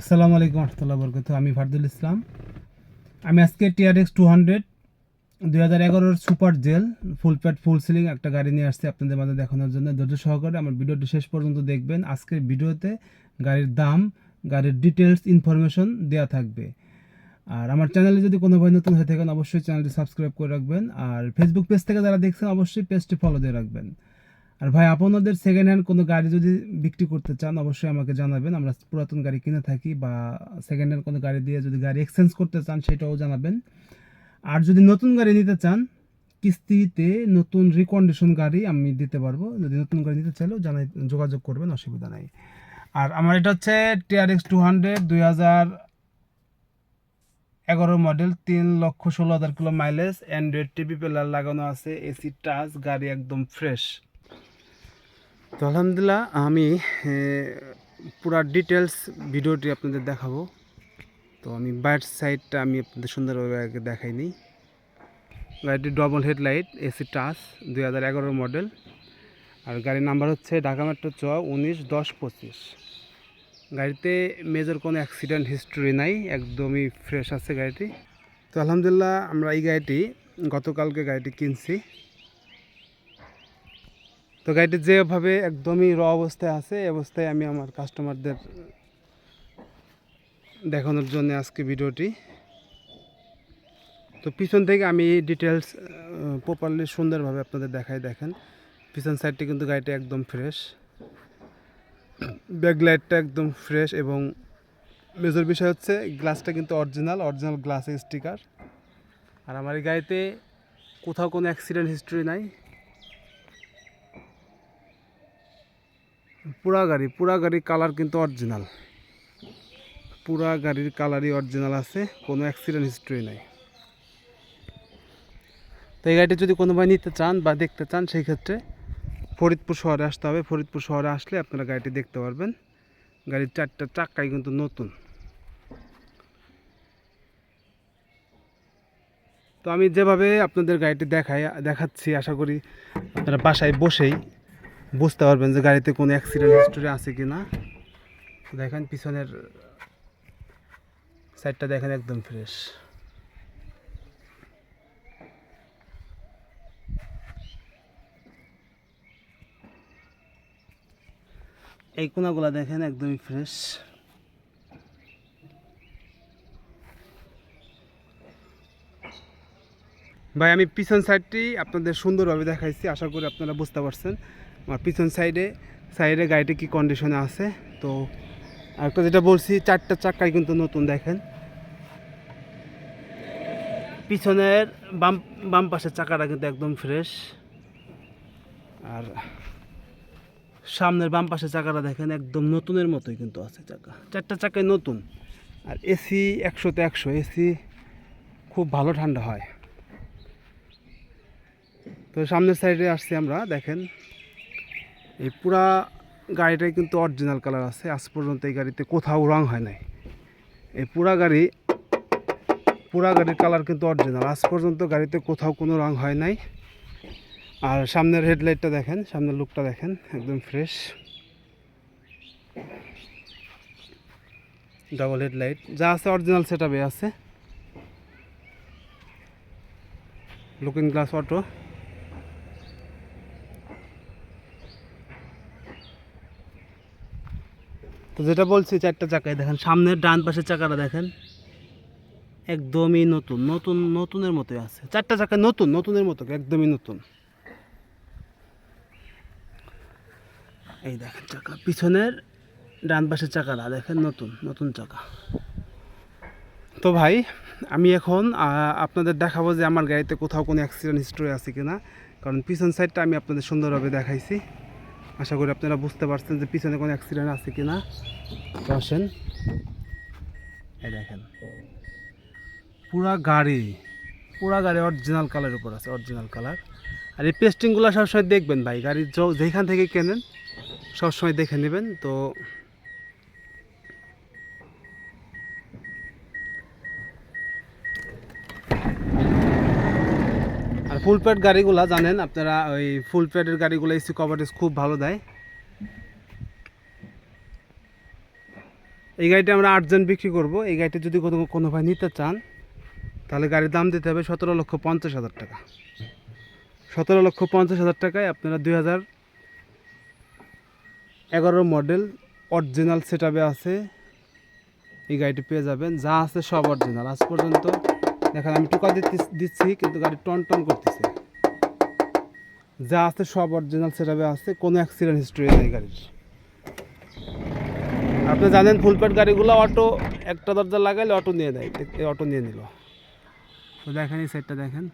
আসসালামু আলাইকুম রহমতুল্লাহ বরকত। আমি ফারদুল ইসলাম। আমি আজকে টিআরএক্স টু হান্ড্রেড, দুই হাজার এগারোর সুপার জেল, ফুল প্যাট, ফুল সিলিং একটা গাড়ি নিয়ে আসছি আপনাদের মাঝে দেখানোর জন্য। ধৈর্য সহকারে আমার ভিডিওটি শেষ পর্যন্ত দেখবেন। আজকের ভিডিওতে গাড়ির দাম, গাড়ির ডিটেলস ইনফরমেশন দেওয়া থাকবে। আর আমার চ্যানেলে যদি কোনো ভাই নতুন হয়ে থাকেন, অবশ্যই চ্যানেলটি সাবস্ক্রাইব করে রাখবেন। আর ফেসবুক পেজ থেকে যারা দেখছেন, অবশ্যই পেজটি ফলো দিয়ে রাখবেন। আর ভাই, আপনাদের সেকেন্ড হ্যান্ড কোনো গাড়ি যদি বিক্রি করতে চান, অবশ্যই আমাকে জানাবেন। আমরা পুরাতন গাড়ি কিনে থাকি বা সেকেন্ড হ্যান্ড কোনো গাড়ি দিয়ে যদি গাড়ি এক্সচেঞ্জ করতে চান, সেটাও জানাবেন। আর যদি নতুন গাড়ি নিতে চান, কিস্তিতে নতুন রিকন্ডিশন গাড়ি আমি দিতে পারব। যদি নতুন গাড়ি নিতে চাইলেও জানাই, যোগাযোগ করবেন, অসুবিধা নাই। আর আমার এটা হচ্ছে টিআরএক্স টু হান্ড্রেড দুই হাজার এগারো মডেল তিন লক্ষ ষোলো হাজার kilo mileage Android TV player লাগানো আছে এসি টাচ গাড়ি একদম ফ্রেশ তো আলহামদুলিল্লাহ আমি পুরা ডিটেলস ভিডিওটি আপনাদের দেখাবো। তো আমি বাইট সাইডটা আমি আপনাদের সুন্দরভাবে আগে দেখাইনি। গাড়িটি ডবল হেডলাইট এসি টাচ দুই হাজার এগারো মডেল আর গাড়ির নাম্বার হচ্ছে ঢাকা মেট্রো চ উনিশ দশ পঁচিশ। গাড়িতে মেজর কোনো অ্যাক্সিডেন্ট হিস্টোরি নাই, একদমই ফ্রেশ আছে গাড়িটি। তো আলহামদুলিল্লাহ আমরা এই গাড়িটি গতকালকে গাড়িটি কিনছি। তো গাড়িটি যেভাবে একদমই র অবস্থায় আছে, এই অবস্থায় আমি আমার কাস্টমারদের দেখানোর জন্য আজকে ভিডিওটি। তো পিছন থেকে আমি ডিটেলস প্রপারলি সুন্দরভাবে আপনাদের দেখাই, দেখেন। পিছন সাইডটি কিন্তু গাড়িটা একদম ফ্রেশ ব্যাকলাইটটা একদম ফ্রেশ এবং মেজর বিষয় হচ্ছে গ্লাসটা কিন্তু অরিজিনাল অরিজিনাল গ্লাসের স্টিকার আর আমার এই গাড়িতে কোথাও কোনো অ্যাক্সিডেন্ট হিস্ট্রি নাই। পুরা গাড়ি, পুরা গাড়ির কালার কিন্তু অরিজিনাল পুরা গাড়ির কালারই অরিজিনাল আছে, কোনো অ্যাক্সিডেন্ট হিস্ট্রি নাই। তো এই গাড়িটি যদি কোনো ভাই নিতে চান বা দেখতে চান, সেই ক্ষেত্রে ফরিদপুর শহরে আসতে হবে। ফরিদপুর শহরে আসলে আপনারা গাড়িটি দেখতে পারবেন। গাড়ির চারটা চাক্কাই কিন্তু নতুন। তো আমি যেভাবে আপনাদের গাড়িটি দেখাই, দেখাচ্ছি, আশা করি আপনারা বাসায় বসেই বুঝতে পারবেন যে গাড়িতে কোনো অ্যাক্সিডেন্ট হিস্টোরি আছে কি না দেখেন পিছনের সাইডটা দেখেন একদম ফ্রেশ এই কোনাগুলা দেখেন একদমই ফ্রেশ ভাই, আমি পিছন সাইডটি আপনাদের সুন্দরভাবে দেখাইছি, আশা করি আপনারা বুঝতে পারছেন। আমার পিছন সাইডে সাইডে গাড়িটা কি কন্ডিশনে আছে? তো একটা যেটা বলছি, চারটা চাক্কাই কিন্তু নতুন, দেখেন। পিছনের বাম বাম পাশের চাকাটা কিন্তু একদম ফ্রেশ আর সামনের বাম পাশের চাকাটা দেখেন, একদম নতুনের মতোই কিন্তু আছে চাকা। চারটা চাকাই নতুন। আর এসি একশোতে একশো এসি খুব ভালো ঠান্ডা হয়। তো সামনের সাইডে আসছি আমরা, দেখেন। এই পুরা গাড়িটাই কিন্তু অরিজিনাল কালার আছে। আজ পর্যন্ত এই গাড়িতে কোথাও রং হয় নাই। এই পুরা গাড়ি, পুরা গাড়ির কালার কিন্তু অরিজিনাল আজ পর্যন্ত গাড়িতে কোথাও কোনো রং হয় নাই। আর সামনের হেডলাইটটা দেখেন, সামনের লুকটা দেখেন, একদম ফ্রেশ ডাবল হেডলাইট যা আছে অরিজিনাল সেট আছে। লুকিং গ্লাস অটো তো যেটা বলছি, চারটা চাকায় দেখেন, সামনের ডান পাশের চাকাটা দেখেন, একদমই নতুন নতুন, নতুনের মতোই আছে। চারটা চাকা নতুন, নতুনের মতো, একদমই নতুন। এই দেখেন চাকা, পিছনের ডান পাশের চাকাটা দেখেন, নতুন নতুন চাকা। তো ভাই, আমি এখন আপনাদের দেখাবো যে আমার গাড়িতে কোথাও কোনো অ্যাক্সিডেন্ট হিস্টোরি আছে কিনা, কারণ পিছন সাইডটা আমি আপনাদের সুন্দরভাবে দেখাইছি। আশা করি আপনারা বুঝতে পারছেন যে পিছনে কোনো অ্যাক্সিডেন্ট আছে কি না আসেন। এই দেখেন। পুরা গাড়ি পুরা গাড়ি অরিজিনাল কালার উপর আছে অরিজিনাল কালার আর এই পেস্টিংগুলো সবসময় দেখবেন ভাই গাড়ি যেখান থেকে কেনেন, সবসময় দেখে নেবেন। তো ফুল প্যাড গাড়িগুলা, জানেন, আপনারা ওই ফুল প্যাডের গাড়িগুলো এসি কভারেজ খুব ভালো দেয়। এই গাড়িটা আমরা আটজন বিক্রি করব। এই গাড়িটা যদি কোনো কোনো ভাই নিতে চান, তাহলে গাড়ির দাম দিতে হবে সতেরো লক্ষ পঞ্চাশ হাজার টাকা। সতেরো লক্ষ পঞ্চাশ হাজার টাকায় আপনারা দুই হাজার এগারো মডেল অরিজিনাল সেট আছে। এই গাড়িটি পেয়ে যাবেন। যা আছে সব অরিজিনাল। আজ পর্যন্ত দেখেন, আমি টোকা দিতে দিচ্ছি, কিন্তু গাড়ি টন টন করতেছে। যা আছে সব অরিজিনাল সেটাপে আছে, কোনো অ্যাক্সিডেন্ট হিস্ট্রি নেই গাড়ির। আপনি জানেন ফুলপ্যাট গাড়িগুলো অটো একটা দরজা লাগাইলে অটো নিয়ে দেয় অটো নিয়ে নিল। তো দেখেন, এই সাইডটা দেখেন।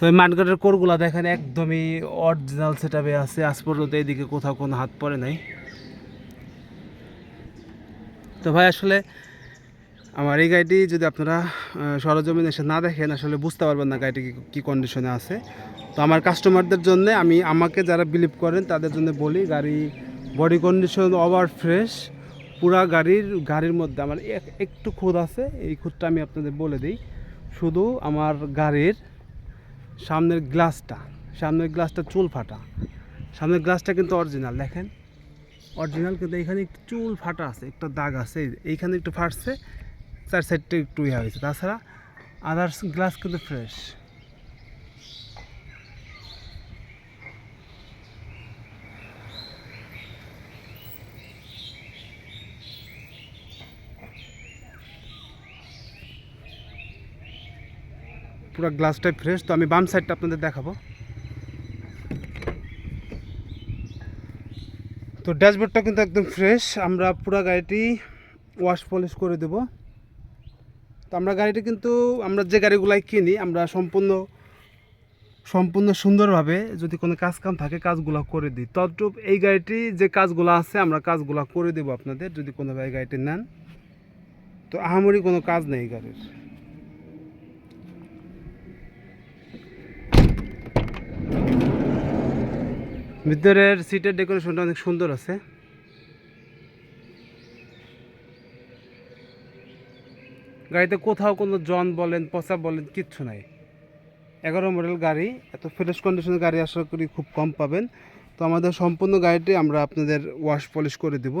তো মাঠঘাটের কোরগুলা দেখেন, একদমই অরিজিনাল সেটাপে আছে। আজ পর্যন্ত এইদিকে কোথাও কোনো হাত পড়ে নাই। তো ভাই, আসলে আমার এই গাড়িটি যদি আপনারা সরজমিন এসে না দেখেন, আসলে বুঝতে পারবেন না গাড়িটি কি- কন্ডিশনে আছে। তো আমার কাস্টমারদের জন্য আমি, আমাকে যারা বিলিভ করেন, তাদের জন্য বলি, গাড়ি বডি কন্ডিশন ওভার ফ্রেশ পুরা গাড়ির গাড়ির মধ্যে আমার এক- একটু খুদ আছে, এই খুদটা আমি আপনাদের বলে দিই। শুধু আমার গাড়ির সামনের গ্লাসটা সামনের গ্লাসটা চুল ফাটা। সামনের গ্লাসটা কিন্তু অরিজিনাল দেখেন। অরিজিনাল কিন্তু এখানে একটু চুল ফাটা আছে, একটা দাগ আছে এইখানে একটু ফাটছে, চার সাইডটা একটু ইয়ে হয়েছে। তাছাড়া আদার্স গ্লাস কিন্তু ফ্রেশ পুরো গ্লাসটাই ফ্রেশ তো আমি বাম সাইডটা আপনাদের দেখাবো। তো ড্যাশবোর্ডটা কিন্তু একদম ফ্রেশ আমরা পুরো গাড়িটি ওয়াশ পলিশ করে দেব। তো আমরা গাড়িটি কিন্তু, আমরা যে গাড়িগুলাই কিনি, আমরা সম্পূর্ণ সম্পূর্ণ সুন্দরভাবে যদি কোনো কাজ কাম থাকে, কাজগুলো করে দিই। তদ্রূপ এই গাড়িটি যে কাজগুলো আছে, আমরা কাজগুলো করে দেবো আপনাদের, যদি কোনো কোনোভাবে গাড়িটি নেন। তো আহামরি কোনো কাজ নেই গাড়ির। ভিতরের সিটের ডেকোরেশনটা অনেক সুন্দর আছে। গাড়িতে কোথাও কোনো জন বলেন, পচা বলেন, কিচ্ছু নাই। এগারো মডেল গাড়ি, এত ফ্রেশ কন্ডিশনের গাড়ি আশা করি খুব কম পাবেন। তো আমাদের সম্পূর্ণ গাড়িটি আমরা আপনাদের ওয়াশ পলিশ করে দেব।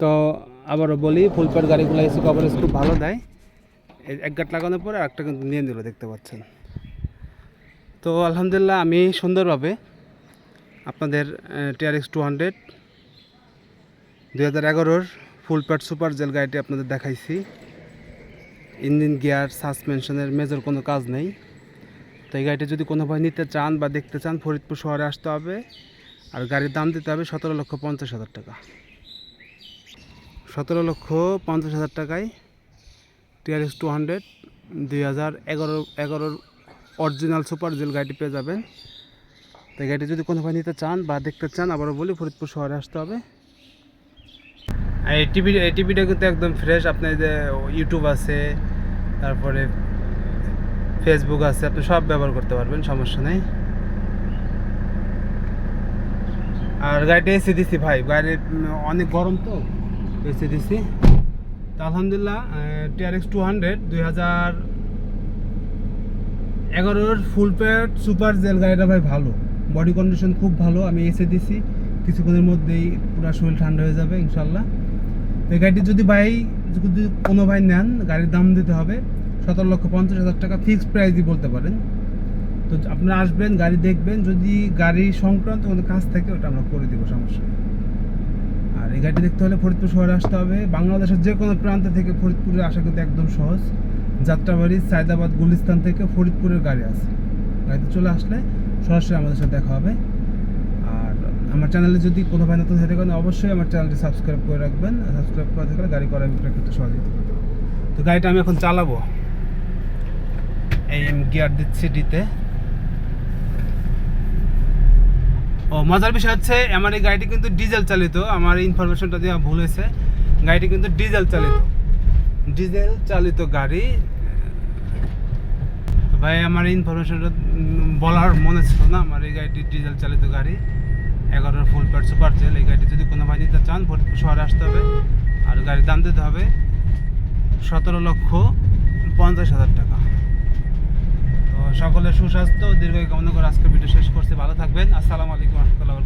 তো আবারও বলি ফুল প্যাড গাড়িগুলো এসি কভারেজ খুব ভালো দেয়। এক গাট লাগানোর পরে একটা কিন্তু নিয়ে নিল, দেখতে পাচ্ছেন। তো আলহামদুলিল্লাহ আমি সুন্দরভাবে আপনাদের টিআরএক্স টু হান্ড্রেড দুই হাজার এগারোর ফুল প্যাড সুপার জেল গাড়িটি আপনাদের দেখাইছি। ইঞ্জিন গিয়ার, সাসপেনশনের মেজর কোনো কাজ নেই। তো এই গাড়িটি যদি কোনো ভাই নিতে চান বা দেখতে চান, ফরিদপুর শহরে আসতে হবে। আর গাড়ির দাম দিতে হবে সতেরো লক্ষ পঞ্চাশ হাজার টাকা। সতেরো লক্ষ পঞ্চাশ হাজার টাকায় টিআরএস টু হান্ড্রেড, দুই হাজার এগারো, এগারোর অরিজিনাল সুপার জেল গাড়িটি পেয়ে যাবেন। তো গাড়িটি যদি কোনো ভাই নিতে চান বা দেখতে চান, আবারও বলি, ফরিদপুর শহরে আসতে হবে। আর এই টিভি, এই টিভিটা কিন্তু একদম ফ্রেশ আপনার যে ইউটিউব আছে, তারপরে ফেসবুক আছে, আপনি সব ব্যবহার করতে পারবেন, সমস্যা নেই। আর গাড়িটা এসি দিছি ভাই গাড়ি অনেক গরম তো। এসি দিছি তো আলহামদুলিল্লাহ টিআরএক্স টু হান্ড্রেড দুই হাজার এগারোর ফুল প্যাড সুপার জেল গাড়িটা ভাই ভালো। বডি কন্ডিশন খুব ভালো, আমি এসে দিছি কিছুক্ষণের মধ্যেই পুরো শরীর ঠান্ডা হয়ে যাবে ইনশাল্লাহ এই গাড়িটি যদি ভাই, যদি কোনো ভাই নেন, গাড়ির দাম দিতে হবে সতেরো লক্ষ পঞ্চাশ হাজার টাকা ফিক্সড প্রাইসই বলতে পারেন। তো আপনারা আসবেন, গাড়ি দেখবেন, যদি গাড়ি সংক্রান্ত কোনো কাজ থাকে, ওটা আমরা করে দেবো, সমস্যা। আর এই গাড়িটি দেখতে হলে ফরিদপুর শহরে আসতে হবে। বাংলাদেশের যে কোনো প্রান্ত থেকে ফরিদপুরে আসা কিন্তু একদম সহজ। যাত্রাবাড়ি, সায়দাবাদ, গুলিস্তান থেকে ফরিদপুরের গাড়ি আছে। গাড়িতে চলে আসলে সরাসরি আমাদের সাথে দেখা হবে। আর আমার চ্যানেলে যদি কোনো ভাই নতুন হয়ে থাকেন, অবশ্যই আমার চ্যানেলটি সাবস্ক্রাইব করে রাখবেন। সাবস্ক্রাইব করে থাকলে গাড়ি করা বিক্রয় করতে করতে তো গাড়িটা আমি এখন চালাবো। এই গিয়ার দিচ্ছি ডিতে ও, মজার বিষয় হচ্ছে, আমার এই গাড়িটি কিন্তু ডিজেল চালিত। আমার ইনফরমেশনটা দেওয়া ভুল হয়েছে। গাড়িটি কিন্তু ডিজেল চালিত। ডিজেল চালিত গাড়ি। ভাই, আমার ইনফরমেশনটা বলার মনে ছিল না, আমার এই গাড়িটি ডিজেল চালিত গাড়ি। এগারোর ফুল প্যাড সুপার জেল এই গাড়িটি যদি কোনো ভাই নিতে চান, ফরিদপুর শহরে আসতে হবে। আর গাড়ির দাম দিতে হবে সতেরো লক্ষ পঞ্চাশ হাজার টাকা। সকলের সুস্বাস্থ্য দীর্ঘ কামনা করে আজকের ভিডিও শেষ করছি। ভালো থাকবেন। আসসালামু আলাইকুম রহমতুল্লাহ